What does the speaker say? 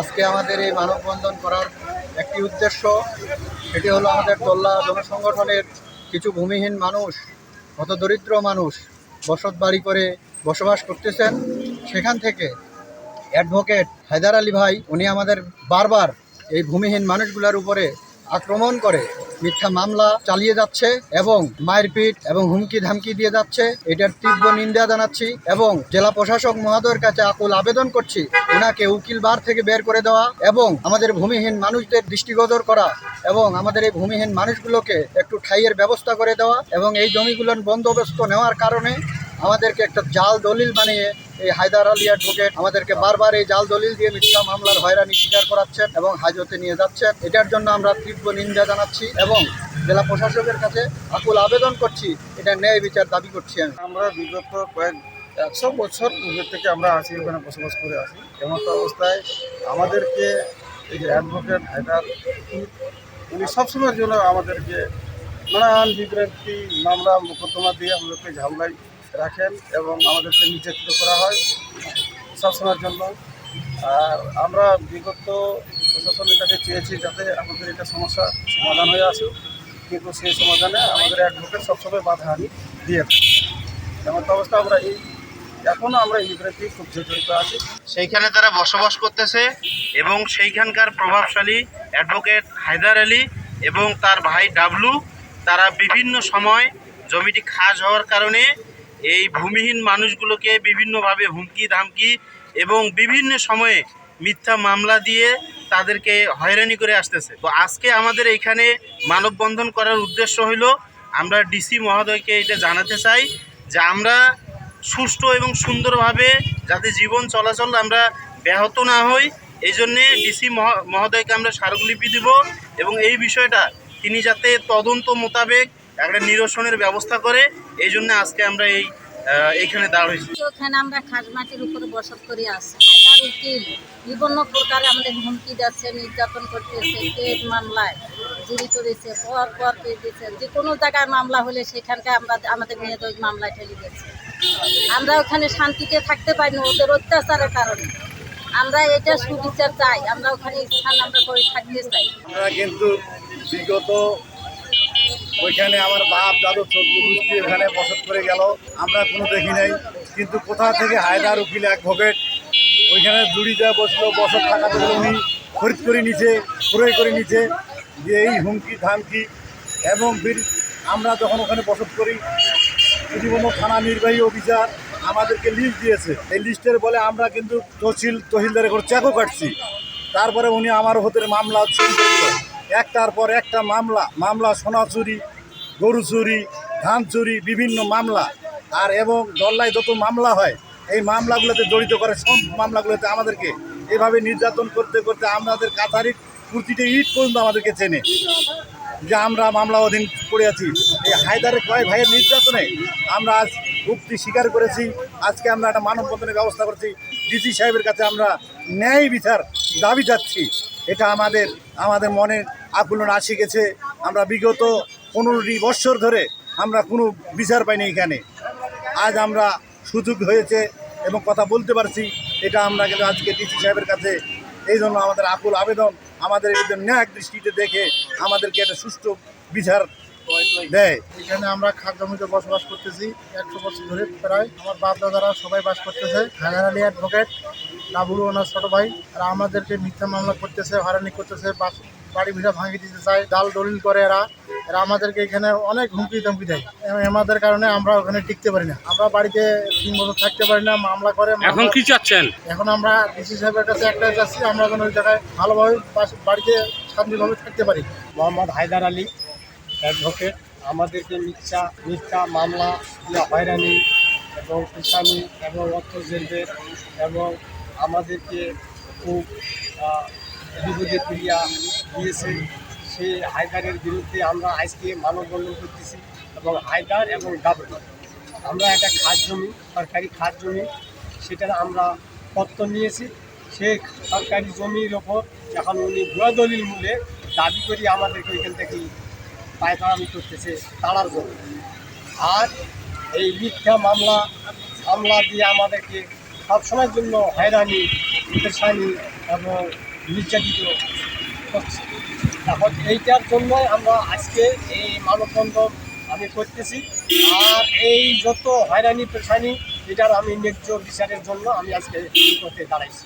আজকে আমাদের এই মানববন্ধন করার একটি উদ্দেশ্য, সেটি হলো আমাদের তোল্লা জনসংগঠনের কিছু ভূমিহীন মানুষ, কত দরিদ্র মানুষ বসত বাড়ি করে বসবাস করতেছেন। সেখান থেকে অ্যাডভোকেট হায়দার আলী ভাই, উনি আমাদের বারবার এই ভূমিহীন মানুষগুলোর উপরে আক্রমণ করে। মিথ্যা মামলা চালিয়ে যাচ্ছে এবং মারপিট এবং হুমকি ধামকি দিয়ে যাচ্ছে। এটার তীব্র নিন্দা জানাচ্ছি এবং জেলা প্রশাসক মহোদয়ের কাছে আকুল আবেদন করছি ওনাকে উকিল বার থেকে বের করে দেওয়া এবং আমাদের ভূমিহীন মানুষদের দৃষ্টিগোচর করা এবং আমাদের এই ভূমিহীন মানুষগুলোকে একটু ঠাইয়ের ব্যবস্থা করে দেওয়া এবং এই জমিগুলোর বন্দোবস্ত নেওয়ার কারণে আমাদেরকে একটা জাল দলিল বানিয়ে এই হায়দার আলী অ্যাডভোকেট আমাদেরকে বারবার এই জাল দলিল দিয়ে মিথ্যা মামলার হয়রানি স্বীকার করাচ্ছেন এবং হাজতে নিয়ে যাচ্ছেন। এটার জন্য আমরা তীব্র নিন্দা জানাচ্ছি এবং জেলা প্রশাসকের কাছে আকুল আবেদন করছি। এটা ন্যায় বিচার দাবি করছি আমি। আমরা বিগত কয়েক একশো বছর পূর্বের থেকে আমরা আছি ওখানে বসবাস করে আছি। এমন অবস্থায় আমাদেরকে এই যে অ্যাডভোকেট হায়দার, উনি সবসময়ের জন্য আমাদেরকে নানান বিভ্রান্তি, মামলা, মোকদ্দমা দিয়ে আমাদেরকে ঝামেলায় রাখেন এবং আমাদেরকে নির্যাতিত করা হয় সবসময়ের জন্য। আর আমরা বিগত প্রশাসনের কাছে চেয়েছি যাতে আমাদের এটা সমস্যা সমাধান হয়ে আসুক কিন্তু সেই সমাধানে আমাদের অ্যাডভোকেট সবসময় বাধা আনি দিয়ে থাকে। এমন অবস্থা আমরা এই এখনও আমরা বিভ্রান্তি খুব জড়িত আছি। সেইখানে তারা বসবাস করতেছে এবং সেইখানকার প্রভাবশালী অ্যাডভোকেট হায়দার আলী এবং তার ভাই ডাবলু তারা বিভিন্ন সময় জমিটি খাস হওয়ার কারণে এই ভূমিহীন মানুষগুলোকে বিভিন্নভাবে হুমকি, ধামকি এবং বিভিন্ন সময়ে মিথ্যা মামলা দিয়ে তাদেরকে হয়রানি করে আসতেছে। তো আজকে আমাদের এইখানে মানববন্ধন করার উদ্দেশ্য হইল, আমরা ডিসি মহোদয়কে এটা জানাতে চাই যে আমরা সুষ্ঠু এবং সুন্দরভাবে যাতে জীবন চলাচল আমরা ব্যাহত না হই এই জন্যে ডিসি মহোদয়কে আমরা স্মারকলিপি দিব এবং এই বিষয়টা তিনি যাতে তদন্ত মোতাবেক একটা নিরসনের ব্যবস্থা করে এই জন্য আজকে আমরা এই আহ, এইখানে দাঁড় হয়েছি। ওখানে আমরা খাস মাটির উপরে বসত করে উকিল বিভিন্ন প্রকারে আমাদের হুমকি যাচ্ছে নির্যাতন করতেছে কেট মামলায় জড়িত রয়েছে পর পর দিচ্ছে। যে কোনো জায়গায় মামলা হলে সেখানকার আমরা আমাদের মেয়ে ওই মামলায় ঠেলে দিচ্ছে আমরা ওখানে শান্তিতে থাকতে পারি না ওদের অত্যাচারের কারণে। আমরা এটা সুবিচার চাই আমরা ওখানে স্থান আমরা করে থাকতে চাই। আমরা কিন্তু বিগত ওইখানে আমার বাপ, দাদু চোদ্দ গোষ্ঠী ওখানে বসত করে গেল। আমরা কোনো দেখি নাই। কিন্তু কোথা থেকে হায়দার উকিল, এক ভোগেট, ওইখানে দেওয়া বসল, বসত থাকাতে উনি খরিদ করে নিচে ক্রয় করে নিচে যে এই হুমকি, ধামকি এবং আমরা যখন ওখানে বসত করি বিভিন্ন থানা নির্বাহী অফিসার আমাদেরকে লিস্ট দিয়েছে। এই লিস্টের বলে আমরা কিন্তু তহসিল তহসিলদারে করে চেকও কাটছি। তারপরে উনি আমার হতে মামলা একটার পর একটা মামলা মামলা, সোনা চুরি গরু চুরি, ধান চুরি, বিভিন্ন মামলা। আর এবং দল্লায় যত মামলা হয়, এই মামলাগুলোতে জড়িত করে সব মামলাগুলোতে আমাদেরকে এভাবে নির্যাতন করতে করতে আমাদের কাছারির প্রতিটা ইট পর্যন্ত আমাদেরকে চেনে। যে আমরা মামলা অধীন পড়ে আছি। এই হায়দারের কয় ভাইয়ের নির্যাতনে আমরা আজ উক্তি স্বীকার করেছি। আজকে আমরা একটা মানববন্ধনের ব্যবস্থা করেছি। ডিসি সাহেবের কাছে আমরা ন্যায় বিচার দাবি যাচ্ছি এটা আমাদের আমাদের মনে আকুলন আসি গেছে। আমরা বিগত পনেরোটি বৎসর ধরে আমরা কোনো বিচার পাইনি এখানে। আজ আমরা সুযোগ হয়েছে এবং কথা বলতে পারছি, এটা আমরা কিন্তু আজকে ডিসি সাহেবের কাছে এই জন্য আমাদের আকুল আবেদন, আমাদের এদের ন্যায় দৃষ্টিতে দেখে আমাদেরকে একটা সুষ্ঠু বিচার দেয়। এখানে আমরা খাদ্য জমিতে বসবাস করতেছি, একশো বছর ধরে প্রায় আমার বাপ দাদারা সবাই বাস করতেছে, হায়দার আলী অ্যাডভোকেট ডাবুল ওনার ছোট ভাই, আর আমাদেরকে মিথ্যা মামলা করতেছে, হয়রানি করতেছে, বাস বাড়ি ভিড়া ভাঙিয়ে দিতে চায় ডাল দলিল করে এরা। এরা আমাদেরকে এখানে অনেক হুমকি ধমকি দেয়। এবং আমাদের কারণে আমরা ওখানে টিকতে পারি না। আমরা বাড়িতে তিন বছর থাকতে পারি না মামলা করে এখন কি চাচ্ছেন? এখন আমরা ডিসি সাহেবের কাছে একটাই যাচ্ছি আমরা যেন ওই জায়গায় ভালোভাবে বাড়িতে শান্তিভাবে থাকতে পারি। মোহাম্মদ হায়দার আলী অ্যাডভোকেট। আমাদেরকে মিথ্যা মিথ্যা মামলা দিয়ে হয়রানি এবং পেশানি এবং অর্থ জেলবের এবং আমাদেরকে খুব বিপদে ফিরিয়া দিয়েছে। সেই হায়দারের বিরুদ্ধে আমরা আজকে মানববন্ধন করতেছি এবং হায়দার এবং ডাবল আমরা একটা খাস জমি, সরকারি খাস জমি, সেটা আমরা পত্র নিয়েছি। সেই সরকারি জমির ওপর এখন উনি ভুয়া দলিল মূল্যে দাবি করি আমাদেরকে ওইখান থেকে পায়খানামি করতেছে, তাড়ার জন্য। আর এই মিথ্যা মামলা মামলা দিয়ে আমাদেরকে সবসময়ের জন্য হয়রানি, পেশানি এবং নির্যাতিত হচ্ছে। এখন এইটার জন্যই আমরা আজকে এই মানববন্ধন আমি করতেছি। আর এই যত হয়রানি পেশানি এটার আমি ন্যায্য বিচারের জন্য আমি আজকে করতে দাঁড়াইছি।